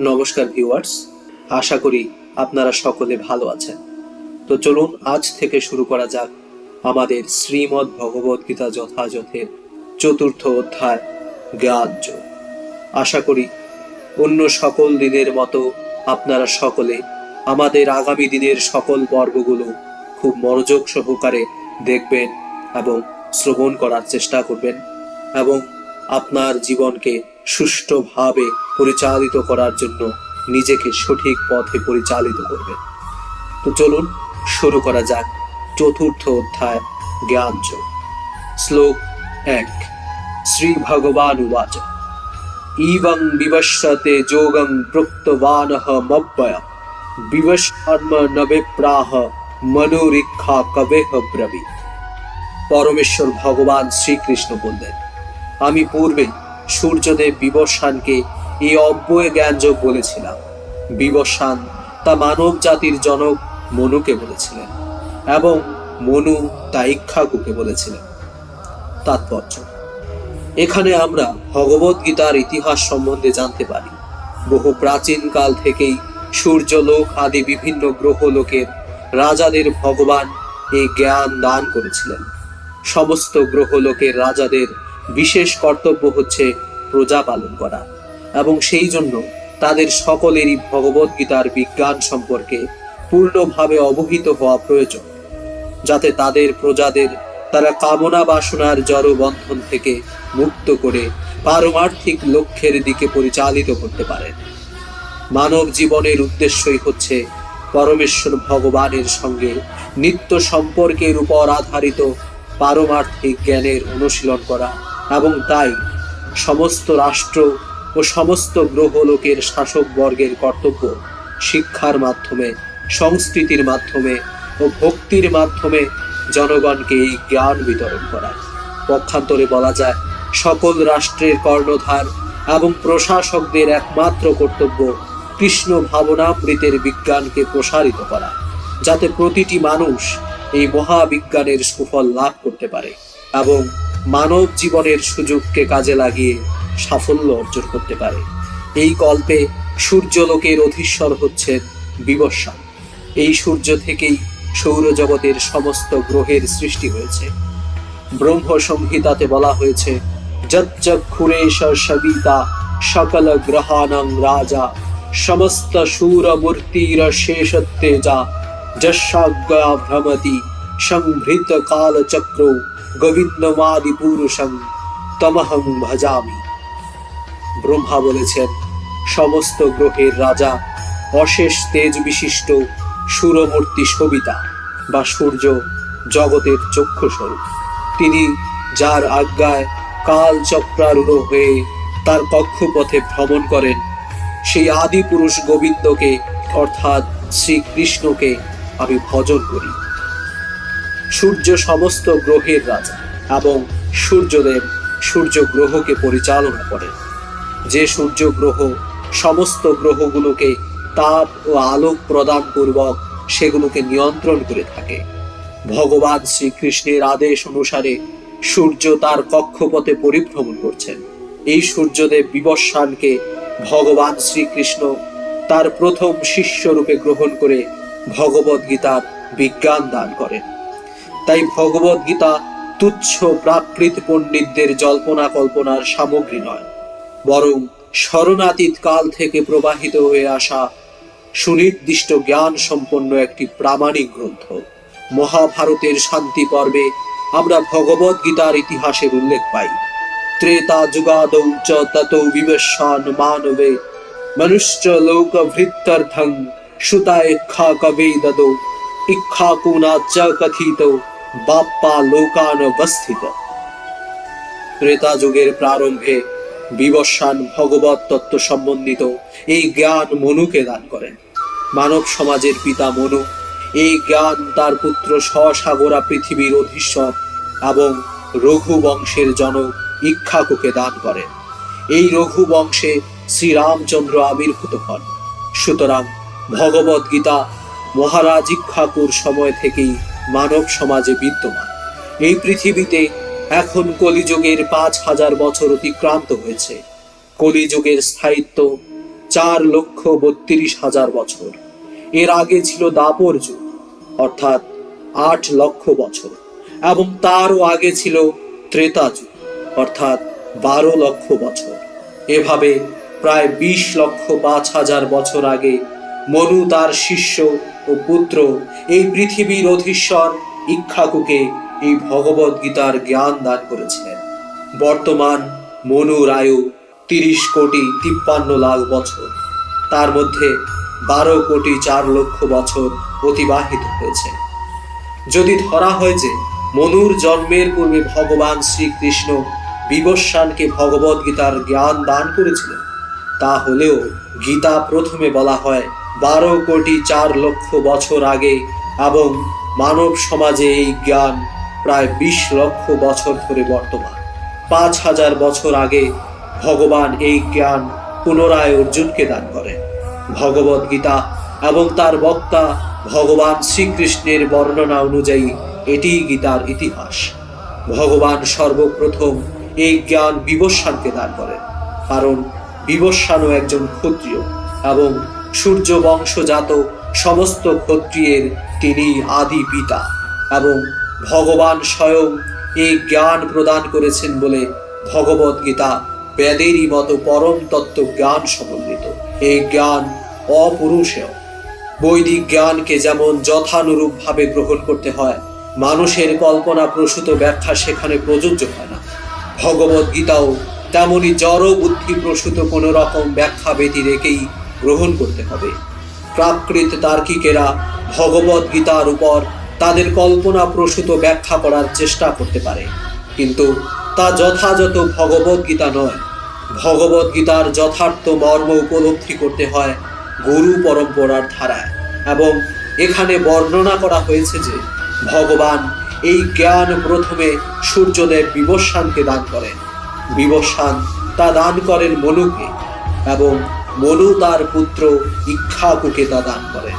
নমস্কার ভিউয়ার্স, আশা করি আপনারা সকলে ভালো আছেন। তো চলুন আজ থেকে শুরু করা যাক আমাদের শ্রীমদ্ ভগবদ গীতা যথাযথের চতুর্থ অধ্যায় জ্ঞানযোগ আশা করি অন্য সকল দিনের মতো আপনারা সকলে আমাদের আগামী দিনের সকল পর্বগুলো খুব মনোযোগ সহকারে দেখবেন এবং শ্রবণ করার চেষ্টা করবেন এবং আপনার জীবনকে সুষ্ঠুভাবে পরিচালিত করার জন্য নিজেকে সঠিক পথে পরিচালিত করবেন। তো চলুন, শুরু করা যাক চতুর্থ অধ্যায় জ্ঞানযোগ শ্লোক এক, শ্রী ভগবান উবাচ। ইবং বিবশ্যতে যোগং প্রক্তবানহ মব্বয়। বিবশর্ম নবেপ্রাহ মনোরিক্ষা কবেহ ব্রবীত। পরমেশ্বর ভগবান শ্রীকৃষ্ণ বললেন আমি পূর্বে সূর্যদেব বিবস্বানকে এই অব্যয় জ্ঞানযোগ বলেছিলাম। বিবস্বান তা মানব জাতির জনক মনুকে বলেছিলেন এবং মনু তা ইক্ষাকুকে বলেছিলেন। তাৎপর্য। এখানে আমরা ভগবত গীতার ইতিহাস সম্বন্ধে জানতে পারি। বহু প্রাচীন কাল থেকেই সূর্যলোক আদি বিভিন্ন গ্রহলোকের রাজাদের ভগবান এই জ্ঞান দান করেছিলেন। সমস্ত গ্রহলোকের রাজাদের বিশেষ কর্তব্য হচ্ছে প্রজা পালন করা এবং সেই জন্য তাদের সকলেরই ভগবত গীতার বিজ্ঞান সম্পর্কে পূর্ণভাবে অবহিত হওয়া প্রয়োজন, যাতে তাদের প্রজাদের তারা কামনা বাসনার জড় বন্ধন থেকে মুক্ত করে পারমার্থিক লক্ষ্যের দিকে পরিচালিত করতে পারেন মানব জীবনের উদ্দেশ্যই হচ্ছে পরমেশ্বর ভগবানের সঙ্গে নিত্য সম্পর্কের উপর আধারিত পারমার্থিক জ্ঞানের অনুশীলন করা। এবং তাই সমস্ত রাষ্ট্র ও সমস্ত গ্রহলোকের শাসক বর্গের কর্তব্য শিক্ষার মাধ্যমে, সংস্কৃতির মাধ্যমে ও ভক্তির মাধ্যমে জনগণকে এই জ্ঞান বিতরণ করা। পক্ষান্তরে বলা যায়, সকল রাষ্ট্রের কর্ণধার এবং প্রশাসকদের একমাত্র কর্তব্য কৃষ্ণ ভাবনামৃতের বিজ্ঞানকে প্রসারিত করা, যাতে প্রতিটি মানুষ এই মহাবিজ্ঞানের সুফল লাভ করতে পারে এবং মানব জীবনের সুযোগকে কাজে লাগিয়ে সাফল্য অর্জন করতে পারে। এই কল্পে সূর্যলোকের অধীশ্বর হচ্ছেন বিবস্বান এই সূর্য থেকেই সৌরজগতের সমস্ত গ্রহের সৃষ্টি হয়েছে। ব্রহ্ম সংহিতাতে বলা হয়েছে সবিতা সকল গ্রহাণং রাজা, সমস্ত সুরমূর্তির শেষত্তেজা যশাজ্ঞা ভ্রমতি সংভৃত কালচক্র গোবিন্দমাদি পুরুষং তমহং ভজামি। ব্রহ্মা বলেছেন, সমস্ত গ্রহের রাজা অশেষ তেজ বিশিষ্ট সুরমূর্তি সবিতা বা সূর্য জগতের চক্ষুস্বরূপ। তিনি যার আজ্ঞায় কাল চক্রারূঢ় হয়ে তার কক্ষপথে ভ্রমণ করেন, সেই আদি পুরুষ গোবিন্দকে অর্থাৎ শ্রীকৃষ্ণকে আমি ভজন করি। সূর্য সমস্ত গ্রহের রাজা এবং সূর্যদেব সূর্য গ্রহকে পরিচালনা করেন। যে সূর্য গ্রহ সমস্ত গ্রহগুলোকে তাপ ও আলোক প্রদান পূর্বক সেগুলোকে নিয়ন্ত্রণ করে থাকে। ভগবান শ্রীকৃষ্ণের আদেশ অনুসারে সূর্য তার কক্ষপথে পরিভ্রমণ করছেন। এই সূর্যদেব বিবস্বানকে ভগবান শ্রীকৃষ্ণ তার প্রথম শিষ্য রূপে গ্রহণ করে ভগবদ গীতার বিজ্ঞান দান করেন। তাই ভগবদ গীতা তুচ্ছ প্রাকৃত পণ্ডিতদের জল্পনা কল্পনার সামগ্রী নয়, বরং শরণাতীত কাল থেকে প্রবাহিত হয়ে আসা সুনির্দিষ্ট জ্ঞান সম্পন্ন একটি প্রামাণিক গ্রন্থ। মহাভারতের শান্তি পর্বে আমরা ভগবদ গীতার ইতিহাসের উল্লেখ পাই। ত্রেতা যুগাদৌ চ তত বিবস্বান মানবে, মনুষ্য লোক ভৃত্যর্থং সুতা ইক্ষা কবে দদো ইক্ষাকুনা চ কথিত। বাপ্পা লোকানবস্থিত। ত্রেতা যুগের প্রারম্ভে বিবস্বান ভগবত তত্ত্ব সম্বন্ধিত এই জ্ঞান মনুকে দান করেন। মানব সমাজের পিতা মনু এই জ্ঞান তার পুত্র সসাগরা পৃথিবীর অধীশ্বর এবং রঘু বংশের জনক ইক্ষাকুকে দান করেন। এই রঘু বংশে শ্রীরামচন্দ্র আবির্ভূত হন। সুতরাং ভগবদ গীতা মহারাজ ইক্ষাকুর সময় থেকেই মানব সমাজে বিদ্যমান। এই পৃথিবীতে এখন কলিযুগের পাঁচ হাজার বছর অতিক্রান্ত হয়েছে। কলিযুগের স্থায়িত্ব চার লক্ষ বত্রিশ হাজার বছর। এর আগে ছিল দাপর যুগ, অর্থাৎ আট লক্ষ বছর, এবং তারও আগে ছিল ত্রেতা যুগ, অর্থাৎ বারো লক্ষ বছর। এভাবে প্রায় বিশ লক্ষ পাঁচ হাজার বছর আগে মনু তার শিষ্য ও পুত্র, এই পৃথিবীর অধীশ্বর ইক্ষাকুকে এই ভগবদ গীতার জ্ঞান দান করেছিলেন। বর্তমান মনুর আয়ু তিরিশ কোটি তিপ্পান্ন লাখ বছর, তার মধ্যে বারো কোটি চার লক্ষ বছর অতিবাহিত হয়েছে। যদি ধরা হয় যে মনুর জন্মের পূর্বে ভগবান শ্রীকৃষ্ণ বিবস্বানকে ভগবদ গীতার জ্ঞান দান করেছিলেন তাহলেও গীতা প্রথমে বলা হয় বারো কোটি চার লক্ষ বছর আগে এবং মানব সমাজে এই জ্ঞান প্রায় বিশ লক্ষ বছর ধরে বর্তমান। পাঁচ হাজার বছর আগে ভগবান এই জ্ঞান পুনরায় অর্জুনকে দান করেন। ভগবদ গীতা এবং তার বক্তা ভগবান শ্রীকৃষ্ণের বর্ণনা অনুযায়ী এটি গীতার ইতিহাস। ভগবান সর্বপ্রথম এই জ্ঞান বিবস্বানকে দান করেন। কারণ বিবস্বানও একজন ক্ষত্রিয় এবং সূর্য বংশজাত সমস্ত ক্ষত্রিয়ের তিনি আদি পিতা এবং ভগবান স্বয়ং এই জ্ঞান প্রদান করেছেন বলে ভগবদ গীতা বেদেরই মতো পরম তত্ত্ব জ্ঞান সমন্বিত। এই জ্ঞান অপুরুষেয়। বৈদিক জ্ঞানকে যেমন যথানুরূপভাবে গ্রহণ করতে হয়, মানুষের কল্পনা প্রসূত ব্যাখ্যা সেখানে প্রযোজ্য হয় না। ভগবদ গীতাও তেমনি জড় বুদ্ধি প্রসূত কোনো রকম ব্যাখ্যা ব্যতি রেখেই গ্রহণ করতে হবে। প্রাকৃত তার্কিকেরা ভগবদ গীতার উপর তাদের কল্পনা প্রসূত ব্যাখ্যা করার চেষ্টা করতে পারে। কিন্তু তা যথাযথ ভগবদ গীতা নয়। ভগবদ গীতার যথার্থ মর্ম উপলব্ধি করতে হয় গুরু পরম্পরার ধারায় এবং এখানে বর্ণনা করা হয়েছে যে ভগবান এই জ্ঞান প্রথমে সূর্যদেব বিবস্বানকে দান করেন। বিবস্বান তা দান করেন মনুকে এবং মনু তার পুত্র ইক্ষাকুকে তা দান করেন।